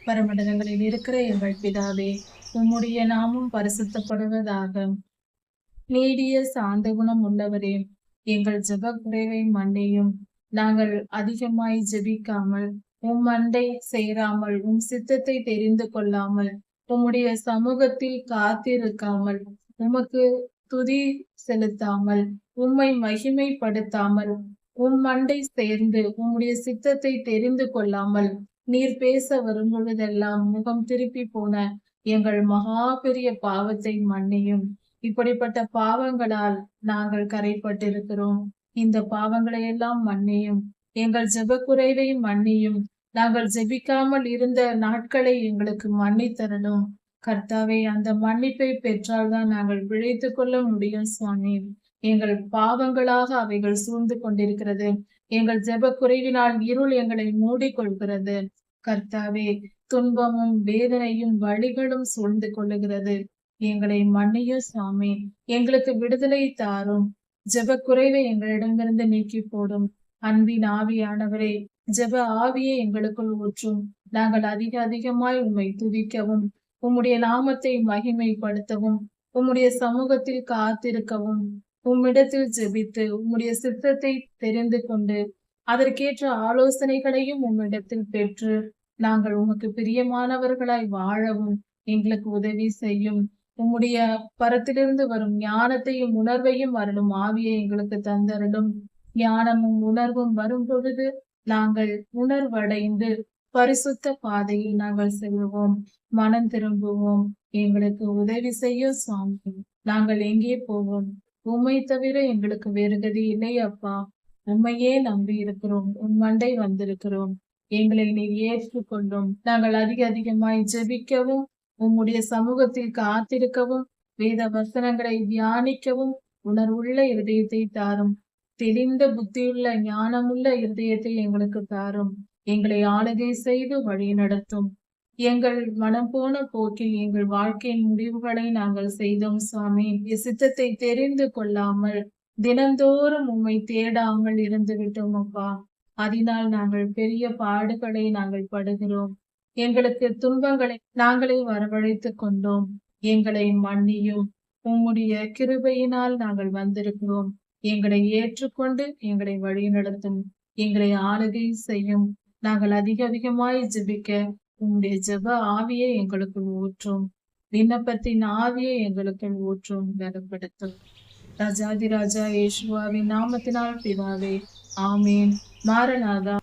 பரமண்டலங்களில் இருக்கிற எங்கள் பிதாவே உம்முடைய நாமும் பரிசுத்தப்படுவதாக. நீடிய சாந்த குணம் உள்ளவரே எங்கள் ஜப குறைவை மன்னியும். நாங்கள் அதிகமாய் ஜெபிக்காமல் உம் அண்டை சேராமல் உம் சித்தத்தை தெரிந்து கொள்ளாமல் உம்முடைய சமூகத்தில் காத்திருக்காமல் உமக்கு துதி செலுத்தாமல் உம்மை மகிமைப்படுத்தாமல் உம் அண்டை சேர்ந்து உம்முடைய சித்தத்தை தெரிந்து கொள்ளாமல் நீர் பேச வரும் பொழுதெல்லாம் முகம் திருப்பி போன எங்கள் மகா பெரிய பாவத்தை மன்னியும். இப்படிப்பட்ட பாவங்களால் நாங்கள் கரைப்பட்டிருக்கிறோம். இந்த பாவங்களை எல்லாம் மன்னியும். எங்கள் ஜெப குறைவை மன்னியும். நாங்கள் ஜெபிக்காமல் இருந்த நாட்களை எங்களுக்கு மன்னித்தரணும் கர்த்தாவை அந்த மன்னிப்பை பெற்றால்தான் நாங்கள் பிழைத்துக் கொள்ள முடியும் சுவாமி. எங்கள் பாவங்களாக அவைகள் சூழ்ந்து கொண்டிருக்கிறது. எங்கள் ஜெப குறைவினால் இருள் எங்களை மூடிக்கொள்கிறது. கர்த்தாவே துன்பமும் வேதனையும் வழிகளும் சூழ்ந்து கொள்ளுகிறது. எங்களை மன்னியும் சுவாமி எங்களுக்கு விடுதலை தாரும். ஜெப குறைவை எங்களிடமிருந்து நீக்கி போடும். அன்பின் ஆவியானவரே ஜெப ஆவியை எங்களுக்குள் ஊற்றும். நாங்கள் அதிக அதிகமாய் உண்மை துதிக்கவும் உம்முடைய நாமத்தை மகிமைப்படுத்தவும் உம்முடைய சமூகத்தில் காத்திருக்கவும். உம்மிடத்தில் ஜெபித்து உம்முடைய சித்தத்தை தெரிந்து கொண்டு அதற்கேற்ற ஆலோசனைகளையும் உம்மிடத்தில் பெற்று நாங்கள் உமக்கு பிரியமானவர்களாய் வாழவும் எங்களுக்கு உதவி செய்யும். உம்முடைய பரத்திலிருந்து வரும் ஞானத்தையும் உணர்வையும் அருளும் ஆவியை எங்களுக்கு தந்தருளும். ஞானமும் உணர்வும் வரும் பொழுது நாங்கள் உணர்வடைந்து பரிசுத்த பாதையில் நாங்கள் செல்வோம். மனம் திரும்புவோம். எங்களுக்கு உதவி செய்யும் சுவாமி. நாங்கள் எங்கே போவோம்? உம்மை தவிர எங்களுக்கு வேறு கதி இல்லை அப்பா. உண்மையே நம்பி இருக்கிறோம். உன் மண்டை வந்திருக்கிறோம். எங்களை நீர் ஏற்றுக்கொள்ளும் நாங்கள் அதிக அதிகமாய் ஜெபிக்கவும் உம்முடைய சமூகத்தில் காத்திருக்கவும் வேத வசனங்களை தியானிக்கவும் உணர்வுள்ள இருதயத்தை தாரும். தெளிந்த புத்தியுள்ள ஞானமுள்ள இருதயத்தை எங்களுக்கு தாரும். எங்களை ஆளுகை செய்து வழி நடத்தும். எங்கள் மனம் போன போக்கில் எங்கள் வாழ்க்கையின் முடிவுகளை நாங்கள் செய்தோம் சுவாமி. சித்தத்தை தெரிந்து கொள்ளாமல் தினந்தோறும் உம்மை தேடாமல் இருந்து விட்டோம் அப்பா. அதனால் நாங்கள் பெரிய பாடுகளை நாங்கள் படுகிறோம். எங்களுக்கு துன்பங்களை நாங்களே வரவழைத்துக் கொண்டோம். எங்களை மன்னியும். உம்முடைய கிருபையினால் நாங்கள் வந்திருக்கிறோம். எங்களை ஏற்றுக்கொண்டு எங்களை வழிநடத்தும். எங்களை ஆளுகை செய்யும். நாங்கள் அதிக அதிகமாய் ஜெபிக்க உம்முடைய ஜெப ஆவியை எங்களுக்குள் ஊற்றும். விண்ணப்பத்தின் ஆவியை எங்களுக்குள் ஊற்றும் பலப்படுத்தும் ராஜாதி ராஜா யேசுவாவின் நாமத்தினால் பிதாவே ஆமேன். மாரநாதா